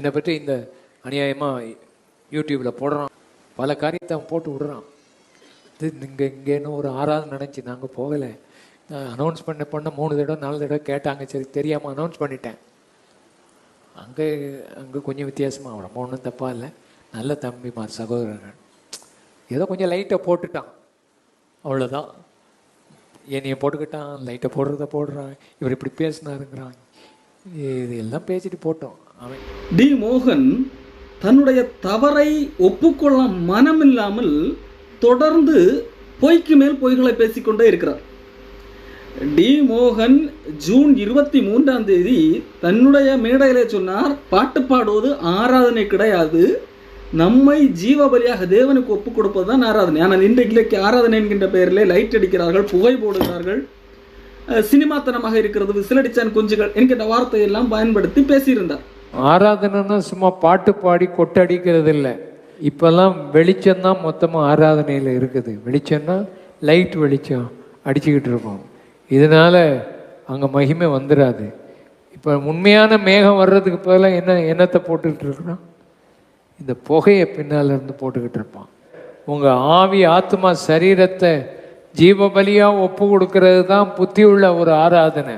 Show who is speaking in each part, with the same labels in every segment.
Speaker 1: என்னை பற்றி இந்த அநியாயமாக யூடியூப்பில் போடுறான். பல காரியத்தை அவன் போட்டு விடுறான். இது இங்கே இங்கேன்னு ஒரு ஆறாவது நினச்சி நாங்கள் போகலை. அனௌன்ஸ் பண்ண பண்ண மூணு தடவை நாலு தடவை கேட்டாங்க. சரி தெரியாமல் அனௌன்ஸ் பண்ணிட்டேன். அங்கே அங்கே கொஞ்சம் வித்தியாசமாக ரொம்ப ஒன்றும் தப்பாக இல்லை. நல்ல தம்பிமார் சகோதரர்கள் ஏதோ கொஞ்சம் லைட்டை போட்டுட்டான். அவ்வளோதான் என்னைய போட்டுக்கிட்டான். லைட்டை போடுறத போடுறான். இவர் இப்படி பேசினாருங்கிறான். இது எல்லாம் பேசிட்டு போட்டோம்.
Speaker 2: டி மோகன் தன்னுடைய தவறை ஒப்புக்கொள்ள மனமில்லாமல் தொடர்ந்து பொய்க்கு மேல் பொய்களை பேசிக்கொண்டே இருக்கிறார். டி மோகன் ஜூன் இருபத்தி மூன்றாம் தேதி தன்னுடைய மேடையிலே சொன்னார் பாட்டு பாடுவது ஆராதனை கிடையாது நம்மை ஜீவபலியாக தேவனுக்கு ஒப்புக் கொடுப்பது தான் ஆராதனை. ஆனால் இன்றைக்கு ஆராதனை என்கின்ற பெயரிலே லைட் அடிக்கிறார்கள் புகை போடுகிறார்கள். சினிமாத்தனமாக இருக்கிறது விசிலடிச்சான் குஞ்சுகள் என்கின்ற வார்த்தையெல்லாம் பயன்படுத்தி பேசியிருந்தார்.
Speaker 1: ஆராதனைன்னா சும்மா பாட்டு பாடி கொட்டடிக்கிறது இல்லை இப்போல்லாம் வெளிச்சம்தான் மொத்தமாக ஆராதனையில் இருக்குது. வெளிச்சம்னா லைட் வெளிச்சம் அடிச்சுக்கிட்டு இருக்கோம். இதனால் அங்கே மகிமை வந்துடாது இப்போ உண்மையான மேகம் வர்றதுக்கு பதிலாக என்ன என்னத்தை போட்டுக்கிட்டு இருக்கிறோம் இந்த புகையை பின்னால் இருந்து போட்டுக்கிட்டு இருப்பான். உங்கள் ஆவி ஆத்மா சரீரத்தை ஜீவபலியாக ஒப்பு கொடுக்கறது தான் புத்தி உள்ள ஒரு ஆராதனை.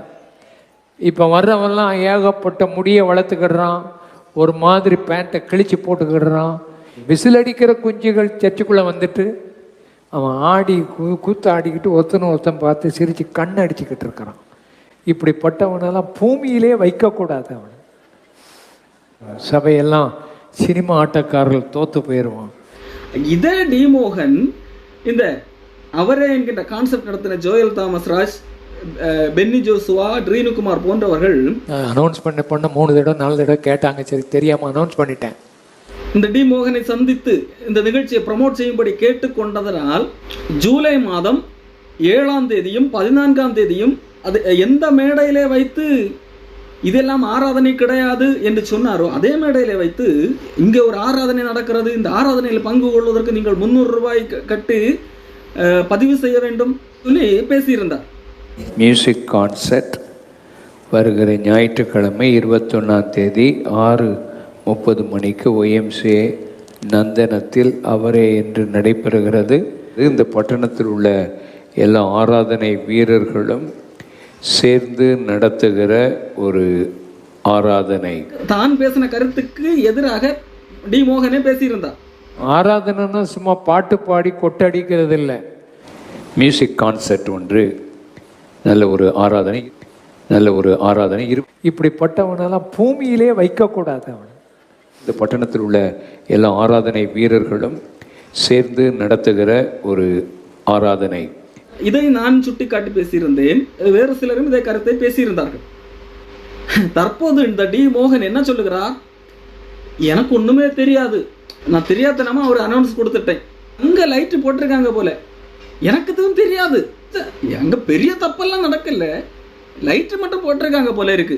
Speaker 1: இப்போ வர்றவன்லாம் ஏகப்பட்ட முடியை வளர்த்துக்கிடுறான். ஒரு மாதிரி பேண்ட்டை கிழிச்சு போட்டுக்கிடுறான். விசில் அடிக்கிற குஞ்சுகள் சர்ச்சுக்குள்ளே வந்துட்டு அவன் ஆடி கூ கூத்து ஆடிக்கிட்டு ஒருத்தனை ஒருத்தன் பார்த்து சிரித்து கண் அடிச்சுக்கிட்டு இருக்கிறான். இப்படிப்பட்டவனெல்லாம் பூமியிலே வைக்கக்கூடாது அவன். சபையெல்லாம் சினிமா ஆட்டக்காரர்கள் தோத்து போயிடுவான்
Speaker 2: இதே டிமோகன் இந்த அவரே என்கின்ற கான்செப்ட் நடத்தின Joel Thomas Raj Benny Joshua ட்ரீனுகுமார் போன்றவர்கள்
Speaker 1: அனௌன்ஸ் பண்ண பண்ண மூணு தடவை நாலு தடவை கேட்டாங்க. சரி தெரியாமல் அனௌன்ஸ் பண்ணிட்டேன்.
Speaker 2: இந்த டி மோகனை சந்தித்து இந்த நிகழ்ச்சியை ப்ரமோட் செய்யும்படி கேட்டுக்கொண்டதனால் ஜூலை மாதம் ஏழாம் தேதியும் பதினான்காம் தேதியும் அது எந்த மேடையிலே வைத்து இதெல்லாம் ஆராதனை கிடையாது என்று சொன்னாரோ அதே மேடையிலே வைத்து இங்கே ஒரு ஆராதனை நடக்கிறது. இந்த ஆராதனையில் பங்கு கொள்வதற்கு நீங்கள் முந்நூறு ரூபாய் கட்டி பதிவு செய்ய வேண்டும். சொல்லி பேசியிருந்தார்.
Speaker 1: மியூசிக் கான்சர்ட் வருகிற ஞாயிற்றுக்கிழமை இருபத்தொன்னாம் தேதி ஆறு முப்பது மணிக்கு ஒய்எம்சிஏ நந்தனத்தில் அவரே என்று நடைபெறுகிறது. இந்த பட்டணத்தில் உள்ள எல்லா ஆராதனை வீரர்களும் சேர்ந்து நடத்துகிற ஒரு ஆராதனை.
Speaker 2: தான் பேசின கருத்துக்கு எதிராக டி மோகனே பேசியிருந்தார்.
Speaker 1: ஆராதனைன்னா சும்மா பாட்டு பாடி கொட்டடிக்கிறது இல்லை மியூசிக் கான்சர்ட் ஒன்று நல்ல ஒரு ஆராதனை நல்ல ஒரு ஆராதனை இரு இப்படிப்பட்டவனெல்லாம் பூமியிலே வைக்கக்கூடாது அவன். இந்த பட்டணத்தில் உள்ள எல்லா ஆராதனை வீரர்களும் சேர்ந்து நடத்துகிற ஒரு ஆராதனை.
Speaker 2: இதை நான் சுட்டிக்காட்டி பேசியிருந்தேன். வேறு சிலரும் இதே கருத்தை பேசியிருந்தார்கள். தற்போது இந்த டி மோகன் என்ன சொல்லுகிறார்? எனக்கு ஒண்ணுமே தெரியாது. நான் தெரியாதனமா ஒரு அனௌன்ஸ் கொடுத்துட்டேன். அங்க லைட் போட்டிருக்காங்க போல. எனக்கு எதுவும் தெரியாது. அங்க பெரிய தப்பெல்லாம் நடக்கல. லைட் மட்டும் போட்டிருக்காங்க போல இருக்கு.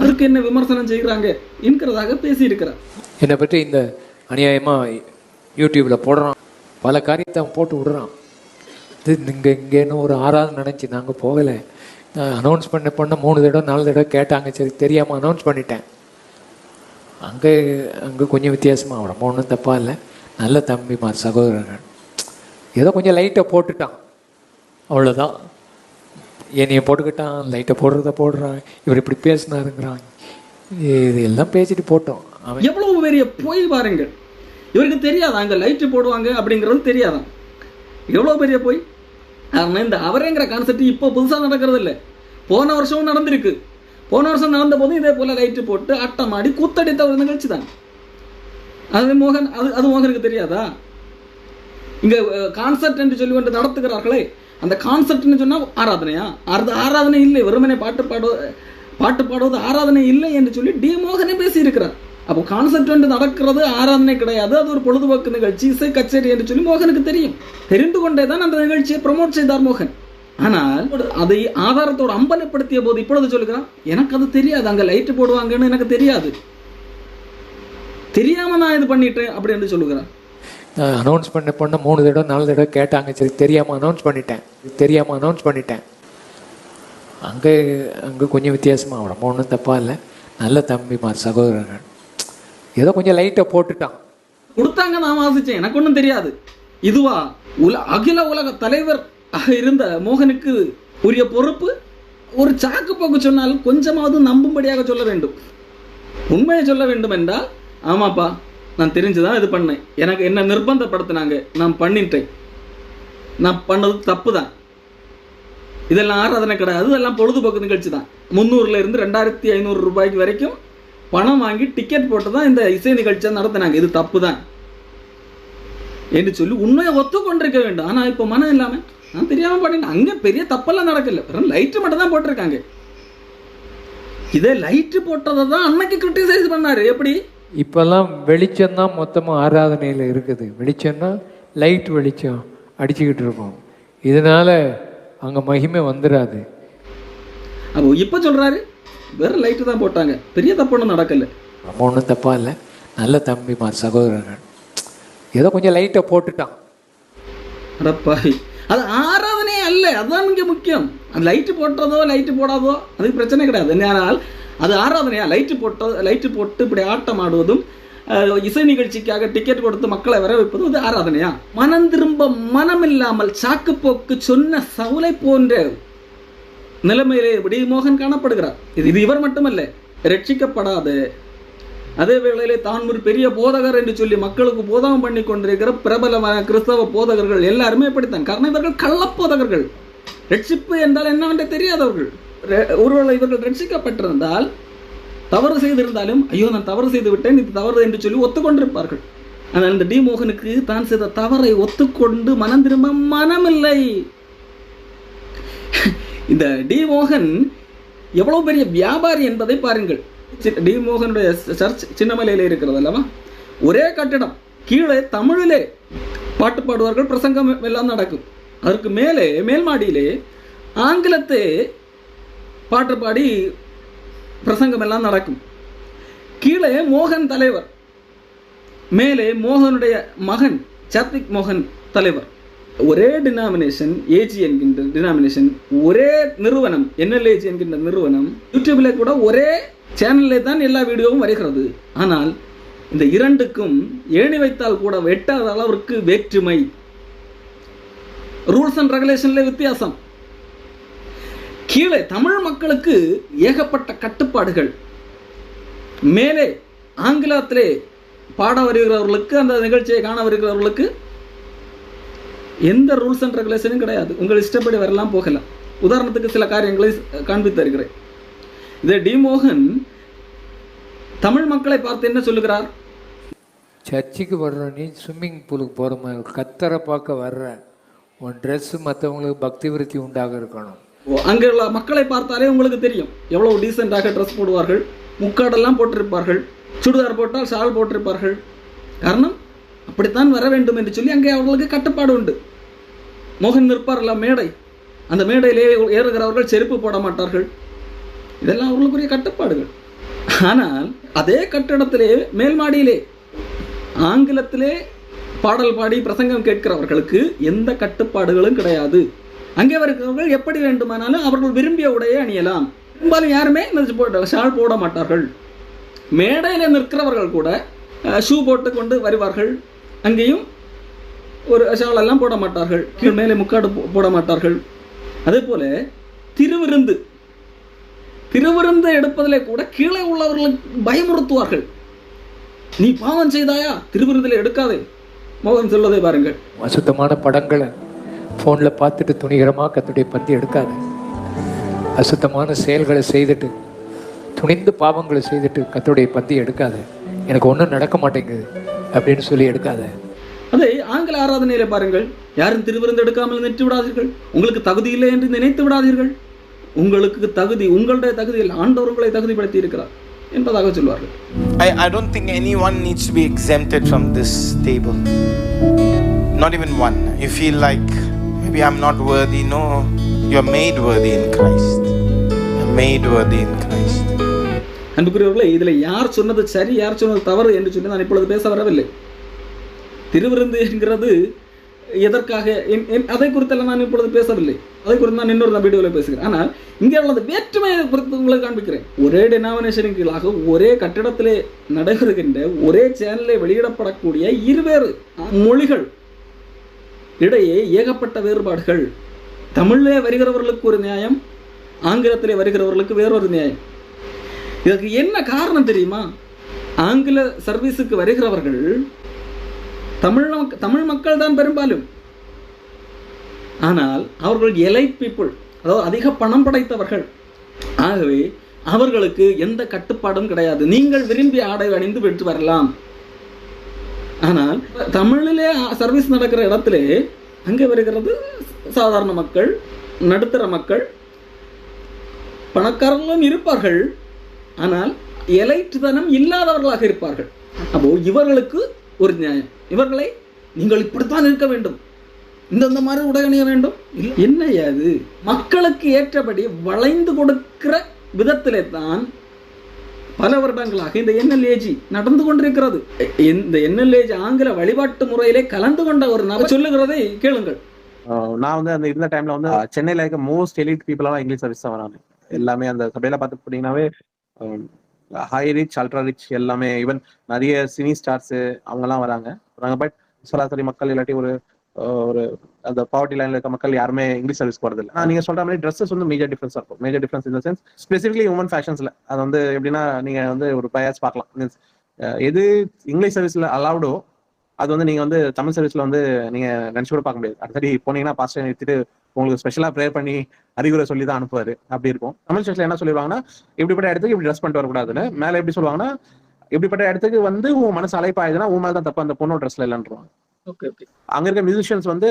Speaker 2: அதுக்கு என்ன விமர்சனம் செய்கிறாங்க என்கிறதாக பேசியிருக்கிறார்.
Speaker 1: என்னை பற்றி இந்த அநியாயமாக யூடியூப்பில் போடுறான். பல காரியத்தை அவன் போட்டு விடுறான். இது இங்கே இங்கேன்னு ஒரு ஆறாவது நினச்சி நாங்கள் போகலை. அனௌன்ஸ் பண்ண பண்ண மூணு தடவை நாலு தடவை கேட்டாங்க. சரி தெரியாமல் அனௌன்ஸ் பண்ணிட்டேன். அங்கே அங்கே கொஞ்சம் வித்தியாசமாக ஆகிடும் ஒன்றும் தப்பாக இல்லை. நல்ல தம்பிமார் சகோதரர்கள். ஏதோ கொஞ்சம் லைட்டை போட்டுட்டான். அவ்வளோதான் என்னைய போட்டுக்கிட்டான் லைட்டை போடுறத போடுறான் இவர் இப்படி பேசினாருங்கிறான் இது எல்லாம் பேசிட்டு போட்டோம். அவன்
Speaker 2: எவ்வளவு பெரிய போய் பாருங்க இவருக்கு தெரியாதா? அங்க லைட்டு போடுவாங்க அப்படிங்கிறது தெரியாதான் எவ்வளோ பெரிய போய்? ஆனால் இந்த அவரேங்கிற கான்செப்ட் இப்போ புதுசா நடக்கிறது இல்லை. போன வருஷமும் நடந்திருக்கு. போன வருஷம் நடந்த போதும் இதே போல லைட்டு போட்டு அட்டம் ஆடி கூத்தடித்த ஒரு நிகழ்ச்சி தான். அது மோகன் அது அது மோகனுக்கு தெரியாதா? இங்க கான்செப்ட் என்று சொல்லி கொண்டு நடத்துகிறார்களே. அந்த கான்செப்ட்னு சொன்னா ஆராதனையா? அது ஆராதனை இல்லை. வெறுமனே பாட்டு பாடுவ பாட்டு பாடுவது ஆராதனை இல்லை என்று சொல்லி டி. மோகனே பேசியிருக்கிறார். அப்போ கான்செப்ட் என்று நடக்கிறது ஆராதனை கிடையாது. அது ஒரு பொழுதுபோக்கு நிகழ்ச்சி இசை கச்சேரி என்று சொல்லி மோகனுக்கு தெரியும். தெரிந்து கொண்டே தான் அந்த நிகழ்ச்சியை ப்ரமோட் செய்தார் மோகன். ஆனால் அதை ஆதாரத்தோடு அம்பலப்படுத்திய போது இப்பொழுது சொல்லுகிறான் எனக்கு அது தெரியாது. அங்கே லைட்டு போடுவாங்கன்னு எனக்கு தெரியாது. தெரியாம நான் இது பண்ணிட்டேன் அப்படி என்று சொல்லுகிறான்
Speaker 1: அனௌன்ஸ் பண்ண பண்ண மூணு தடவை நாலு தடவை கேட்டாங்க. சரி தெரியாமல் அனௌன்ஸ் பண்ணிட்டேன். தெரியாமல் அனௌன்ஸ் பண்ணிட்டேன். அங்கே அங்கே கொஞ்சம் வித்தியாசமாக ரொம்ப ஒன்றும் தப்பாக இல்லை. நல்ல தம்பிமார் சகோதரர்கள். ஏதோ கொஞ்சம் லைட்டை போட்டுட்டான்.
Speaker 2: கொடுத்தாங்க நான் வாசிச்சேன். எனக்கு ஒன்றும் தெரியாது. இதுவா? உல அகில உலக தலைவர் இருந்த மோகனுக்கு உரிய பொறுப்பு? ஒரு சாக்கு போக்கு சொன்னாலும் கொஞ்சமாவது நம்பும்படியாக சொல்ல வேண்டும். உண்மையை சொல்ல வேண்டும் என்றால் ஆமாப்பா நான் தெரிஞ்சுதான் இது பண்ணேன். எனக்கு என்ன நிர்பந்தப்படுத்தினாங்க. நான் பண்ணிட்டேன். நான் பண்ணது தப்பு தான் இதெல்லாம் ஆராதனை கிடையாது. இதெல்லாம் பொழுதுபோக்கு நிகழ்ச்சி தான் முந்நூறுல இருந்து ரெண்டாயிரத்தி ஐநூறு ரூபாய்க்கு வரைக்கும் பணம் வாங்கி டிக்கெட் போட்டு தான் இந்த இசை நிகழ்ச்சியை நடத்தினாங்க. இது தப்பு தான் என்று சொல்லி உண்மையை ஒத்துக்கொண்டிருக்க வேண்டும். ஆனால் இப்போ மனம் இல்லாமல் நான் தெரியாமல் பண்ணிட்டேன். அங்கே பெரிய தப்பெல்லாம் நடக்கல. வெறும் லைட்டு மட்டும் தான் போட்டிருக்காங்க. இதே லைட்டு போட்டதை தான் அன்னைக்கு கிரிட்டிசைஸ் பண்ணாரு. எப்படி?
Speaker 1: இப்போல்லாம் வெளிச்சம்தான் மொத்தமாக ஆராதனையில் இருக்குது. வெளிச்சம்னா லைட் வெளிச்சம் அடிச்சுக்கிட்டு இருக்கோம் இதனால அங்கே மகிமை வந்துடாது
Speaker 2: அப்போ இப்ப சொல்றாரு வெறும் லைட்டு தான் போட்டாங்க. பெரிய தப்பு ஒன்றும் நடக்கல.
Speaker 1: நம்ம ஒன்றும் தப்பாக இல்லை. நல்ல தம்பிமா சகோதரர்கள் ஏதோ கொஞ்சம் லைட்டை போட்டுட்டான்.
Speaker 2: அடப்பாய் அது ஆராதனையே அல்ல. அதுதான் இங்க முக்கியம். அந்த லைட்டு போட்டதோ லைட்டு போடாதோ அதுக்கு பிரச்சனை கிடையாது. ஆனால் அது ஆராதனையா? லைட்டு போட்டு லைட்டு போட்டு இப்படி ஆட்டம் ஆடுவதும் அஹ், இசை நிகழ்ச்சிக்காக டிக்கெட் கொடுத்து மக்களை வர வைப்பதும் அது ஆராதனையா? மனம் திரும்ப மனம் இல்லாமல் சாக்கு போக்கு சொன்ன சவுளை போன்ற நிலைமையிலே இப்படி மோகன் காணப்படுகிறார். இது இது இவர் மட்டுமல்ல ரட்சிக்கப்படாத அதே வேளையிலே தான் ஒரு பெரிய போதகர் என்று சொல்லி மக்களுக்கு போதகம் பண்ணி கொண்டிருக்கிற பிரபலமான கிறிஸ்தவ போதகர்கள் எல்லாருமே இப்படித்தான். காரணம் இவர்கள் கள்ளப்போதகர்கள் ரட்சிப்பு என்றால் என்னவென்று தெரியாதவர்கள். ஒருவேளை இவர்கள் ரட்சிக்கப்பட்டிருந்தால் தவறு செய்திருந்தாலும் ஐயோ நான் தவறு செய்து விட்டேன் இது தவறு என்று சொல்லி ஒத்துக்கொண்டிருப்பார்கள். ஆனால் இந்த டி மோகனுக்கு தான் செய்த தவறை ஒத்துக்கொண்டு மனம் திரும்ப மனமில்லை. இந்த டி மோகன் எவ்வளவு பெரிய வியாபாரி என்பதை பாருங்கள். டி மோகனுடைய சர்ச் சின்னமலையில இருக்கிறது அல்லவா? ஒரே கட்டிடம் கீழே தமிழிலே பாட்டு பாடுவார்கள் பிரசங்கம் எல்லாம் நடக்கும். அதற்கு மேலே மேல் மாடியிலே ஆங்கிலத்தை பாட்டு பாடி பிரசங்கம் எல்லாம் நடக்கும். கீழே மோகன் தலைவர் மேலே மோகனுடைய மகன் சாத்விக் மோகன் தலைவர். ஒரே டினாமினேஷன் ஏஜி என்கின்ற டினாமினேஷன் ஒரே நிறுவனம் என்எல்ஏஜி என்கின்ற நிறுவனம் யூடியூப்ல கூட ஒரே சேனல்ல தான் எல்லா வீடியோவும் வருகிறது. ஆனால் இந்த இரண்டுக்கும் ஏணி வைத்தால் கூட வெட்டாத அளவிற்கு வேற்றுமை. ரூல்ஸ் அண்ட் ரெகுலேஷன்ல வித்தியாசம். கீழே தமிழ் மக்களுக்கு ஏகப்பட்ட கட்டுப்பாடுகள். மேலே ஆங்கிலத்திலே பாட வருகிறவர்களுக்கு அந்த நிகழ்ச்சியை காண வருகிறவர்களுக்கு எந்த ரூல்ஸ் அண்ட் ரெகுலேஷனும் கிடையாது. உங்கள் இஷ்டப்படி வரலாம் போகலாம் உதாரணத்துக்கு சில காரியங்களை காண்பித்து தருகிறேன். இதே டி மோகன் தமிழ் மக்களை பார்த்து என்ன சொல்லுகிறார்?
Speaker 1: சர்ச்சுக்கு வர்ற நீ ஸ்விம்மிங் பூலுக்கு போகிற மாதிரி கத்தரை பார்க்க வர்ற. உன் ட்ரெஸ்ஸு மற்றவங்களுக்கு பக்தி விருத்தி உண்டாக இருக்கணும்.
Speaker 2: அங்கே உள்ள மக்களை பார்த்தாலே உங்களுக்கு தெரியும். எவ்வளவு டீசெண்டாக ட்ரெஸ் போடுவார்கள். முக்காடெல்லாம் போட்டிருப்பார்கள். சுடிதார் போட்டால் ஷால் போட்டிருப்பார்கள். காரணம் அப்படித்தான் வர வேண்டும் என்று சொல்லி அங்கே அவர்களுக்கு கட்டுப்பாடு உண்டு. மோகன் நிற்பார்ல மேடை. அந்த மேடையிலே ஏறுகிறவர்கள் செருப்பு போட மாட்டார்கள். இதெல்லாம் அவர்களுக்குரிய கட்டுப்பாடுகள். ஆனால் அதே கட்டிடத்திலே மேல் மாடியிலே ஆங்கிலத்திலே பாடல் பாடி பிரசங்கம் கேட்கிறவர்களுக்கு எந்த கட்டுப்பாடுகளும் கிடையாது. அங்கே வருகிறவர்கள் எப்படி வேண்டுமானாலும் அவர்கள் விரும்பிய உடையை அணியலாம். பெரும்பாலும் யாருமே இந்த போட- ஷால் போட மாட்டார்கள். மேடையில் நிற்கிறவர்கள் கூட ஷூ போட்டு கொண்டு வருவார்கள். அங்கேயும் ஒரு ஷால் எல்லாம் போட மாட்டார்கள். கீழ் மேலே முக்காடு போட மாட்டார்கள். அதே போல திருவிருந்து. திருவிருந்து எடுப்பதிலே கூட கீழே உள்ளவர்களை பயமுறுத்துவார்கள். நீ பாவம் செய்தாயா? திருவிருந்தில் எடுக்காதே. மோகன் சொல்வதை பாருங்கள்.
Speaker 1: அசுத்தமான படங்களை ஃபோனில் பார்த்துட்டு துணிகரமாக கத்துடைய பற்றி எடுக்காது. அசுத்தமான செயல்களை செய்துட்டு துணிந்து பாவங்களை செய்துட்டு கத்துடைய பற்றி எடுக்காது. எனக்கு ஒன்றும் நடக்க மாட்டேங்குது அப்படின்னு சொல்லி எடுக்காத.
Speaker 2: அதை ஆங்கில ஆராதனையில பாருங்கள். யாரும் திருவிருந்து எடுக்காமல் நின்று விடாதீர்கள். உங்களுக்கு தகுதி இல்லை என்று நினைத்து விடாதீர்கள். உங்களுக்கு தகுதி உங்களுடைய தகுதியில் ஆண்டவர் உங்களை தகுதிப்படுத்தி இருக்கிறார் என்பதாக சொல்வார்கள்.
Speaker 3: I, I don't think anyone needs to be exempted from this table. Not even one. You feel like maybe I'm not worthy. No, you're made worthy in Christ. You're made worthy in Christ.
Speaker 2: அன்புக்குரியவர்களே இதில் யார் சொன்னது சரி யார் சொன்னது தவறு என்று சொல்லி நான் இப்பொழுது பேச வரவில்லை திருவிருந்து என்கிறது எதற்காக என்- அதை குறித்தெல்லாம் நான் இப்பொழுது பேசவில்லை அதை குறித்து நான் இன்னொரு நான் வீடியோவில் பேசுகிறேன் ஆனால் இங்கே உள்ளது வேற்றுமையை குறித்து உங்களுக்கு காண்பிக்கிறேன் ஒரே டெனாமினேஷனின் கீழாக ஒரே கட்டிடத்திலே நடைபெறுகின்ற ஒரே சேனலில் வெளியிடப்படக்கூடிய இருவேறு மொழிகள் இடையே ஏகப்பட்ட வேறுபாடுகள். தமிழிலே வருகிறவர்களுக்கு ஒரு நியாயம் ஆங்கிலத்திலே வருகிறவர்களுக்கு வேறொரு நியாயம். இதற்கு என்ன காரணம் தெரியுமா? ஆங்கில சர்வீஸுக்கு வருகிறவர்கள் தமிழ் தமிழ் மக்கள் தான் பெரும்பாலும். ஆனால் அவர்கள் எலைட் பீப்புள் அதாவது அதிக பணம் படைத்தவர்கள். ஆகவே அவர்களுக்கு எந்த கட்டுப்பாடும் கிடையாது. நீங்கள் விரும்பி ஆடை அணிந்து பெற்று வரலாம். ஆனால் தமிழிலே சர்வீஸ் நடக்கிற இடத்திலே அங்கே வருகிறது சாதாரண மக்கள் நடுத்தர மக்கள். பணக்காரர்களும் இருப்பார்கள். ஆனால் எலைட்டுத்தனம் இல்லாதவர்களாக இருப்பார்கள். அப்போ இவர்களுக்கு ஒரு நியாயம். இவர்களை நீங்கள் இப்படித்தான் இருக்க வேண்டும். இந்தந்த மாதிரி உடை அணிய வேண்டும். இல்ல, அது? மக்களுக்கு ஏற்றபடி வளைந்து கொடுக்கிற விதத்திலே தான் பல வருடங்களாக இந்த என்எல்ஏஜி நடந்து கொண்டிருக்கிறது. இந்த என்எல்ஏஜி ஆங்கில வழிபாட்டு முறையிலே கலந்து கொண்ட ஒரு நபர் சொல்லுகிறதை கேளுங்கள்.
Speaker 4: நான் வந்து அந்த இருந்த டைம்ல வந்து சென்னையில இருக்க மோஸ்ட் எலிட் பீப்புளாக இங்கிலீஷ் சர்வீஸ் தான் வராங்க. எல்லாமே அந்த சபையில பார்த்து போனீங்கன்னாவே ஹை ரிச் அல்ட்ரா ரிச் எல்லாமே ஈவன் நிறைய சினி ஸ்டார்ஸ் அவங்கெல்லாம் வராங்க. வராங்க. பட் சராசரி மக்கள் இல்லாட்டி ஒரு ஒரு அந்த பாவர்ட்டி லைன்ல இருக்க மக்கள் யாருமே இங்கிலீஷ் சர்வீஸ் போறது இல்லை நீங்க சொல்ற மாதிரி ட்ரெஸ்ஸஸ் வந்து மேஜர் டிஃபரன்ஸ் இருக்கும். மேஜர் டிஃபரன்ஸ் இந்த சென்ஸ் ஸ்பெசிஃபிக்லி உமன் ஃபேஷன்ஸ்ல அது வந்து எப்படின்னா நீங்க வந்து ஒரு பயாஸ் பார்க்கலாம். மீன்ஸ் எது இங்கிலீஷ் சர்வீஸ்ல அலவுடோ அது வந்து நீங்க வந்து தமிழ் சர்வீஸ்ல வந்து நீங்க நினைச்சு கூட பார்க்க முடியாது. அடுத்தடி போனீங்கன்னா பாஸ்டர் நிறுத்திட்டு உங்களுக்கு ஸ்பெஷலா ப்ரேயர் பண்ணி அறிகுறை சொல்லி தான் அனுப்புவாரு. அப்படி இருக்கும். தமிழ் சர்வீஸ்ல என்ன சொல்லிடுவாங்கன்னா இப்படிப்பட்ட இடத்துக்கு இப்படி ட்ரெஸ் பண்ணிட்டு வரக்கூடாதுன்னு. மேல எப்படி சொல்லுவாங்கன்னா இப்படிப்பட்ட இடத்துக்கு வந்து உன் மனசு அழைப்பாயுதுன்னா உன் மேல தான் தப்பு. அந்த பொண்ணோட ட்ரெஸ்ல இல்லைன்றாங்க அங்க இருக்க மியூசிஷியன்ஸ் வந்து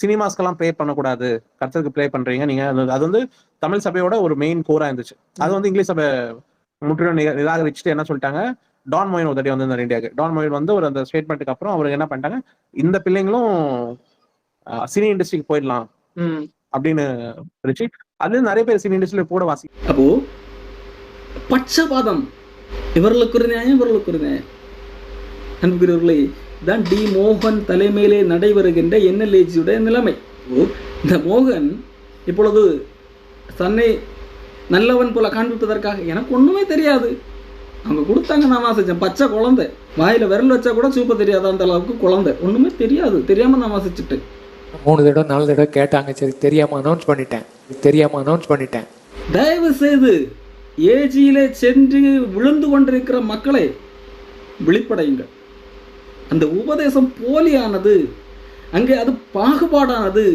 Speaker 4: சினிமாஸ்க்கெல்லாம் ப்ளே பண்ணக்கூடாது. கருத்துக்கு ப்ளே பண்றீங்க நீங்க அது- வந்து தமிழ் சபையோட ஒரு மெயின் கோரா இருந்துச்சு. அது வந்து இங்கிலீஷ் சபை முற்றிலும் நிரா- நிராகரிச்சுட்டு என்ன சொல்லிட்டாங்க டான் மொயின் ஒரு தடவை வந்து இந்தியாவுக்கு டான் மொயின் வந்து ஒரு அந்த ஸ்டேட்மெண்ட்டுக்கு அப்புறம் அவர் என்ன பண்ணிட்டாங்க இந்த பிள்ளைங்களும் சினி இண்டஸ்ட்ரிக்கு போயிடலாம்
Speaker 2: ம்.
Speaker 4: அப்படின்னு இருந்துச்சு. அது நிறைய பேர் சினி இண்டஸ்ட்ரியில கூட வாசி
Speaker 2: அப்போ பட்சபாதம். இவர்களுக்கு ஒரு நியாயம் இவர்களுக்கு ஒரு நியாயம். அன்புகிறவர்களே தான் டி மோகன் தலைமையிலே நடைபெறுகின்ற என்எல்ஏஜியுடைய நிலைமை. இந்த மோகன் இப்பொழுது தன்னை நல்லவன் போல காண்பிப்பதற்காக எனக்கு ஒண்ணுமே தெரியாது. அவங்க கொடுத்தாங்க நான் வாசிச்சேன். பச்சை குழந்தை. வாயில விரல் வச்சா கூட சூப்ப தெரியாத அந்த அளவுக்கு குழந்தை. ஒண்ணுமே தெரியாது. தெரியாம நான் வாசிச்சுட்டேன்
Speaker 1: மூணு தடவை நாலு தடவை கேட்டாங்க. சரி தெரியாமல் அனௌன்ஸ் பண்ணிட்டேன். தெரியாமல் அனௌன்ஸ் பண்ணிட்டேன்.
Speaker 2: தயவு செய்து ஏஜியிலே சென்று விழுந்து கொண்டிருக்கிற மக்களை விழிப்படையுங்கள். அந்த உபதேசம் போலியானது அங்கே அது பாகுபாடானது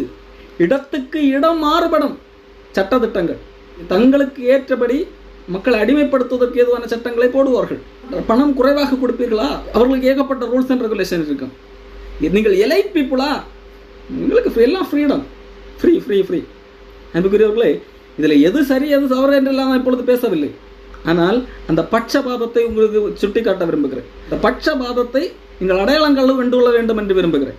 Speaker 2: இடத்துக்கு இடம் மாறுபடும் சட்டத்திட்டங்கள். தங்களுக்கு ஏற்றபடி மக்களை அடிமைப்படுத்துவதற்கு ஏதுவான சட்டங்களை போடுவார்கள். பணம் குறைவாக கொடுப்பீர்களா? அவர்களுக்கு ஏகப்பட்ட ரூல்ஸ் அண்ட் ரெகுலேஷன் இருக்கும். நீங்கள் எலை பீப்புளா உங்களுக்கு எல்லாம் ஃப்ரீடம் ஃப்ரீ ஃப்ரீ ஃப்ரீ அன்புக்குரியவர்களே இதில் எது சரி எது தவறு என்றெல்லாம் நான் இப்பொழுது பேசவில்லை. ஆனால் அந்த பட்சபாதத்தை உங்களுக்கு சுட்டிக்காட்ட விரும்புகிறேன். இந்த பட்சபாதத்தை நீங்கள் அடையாளங்கள் வென்று கொள்ள வேண்டும் என்று விரும்புகிறேன்.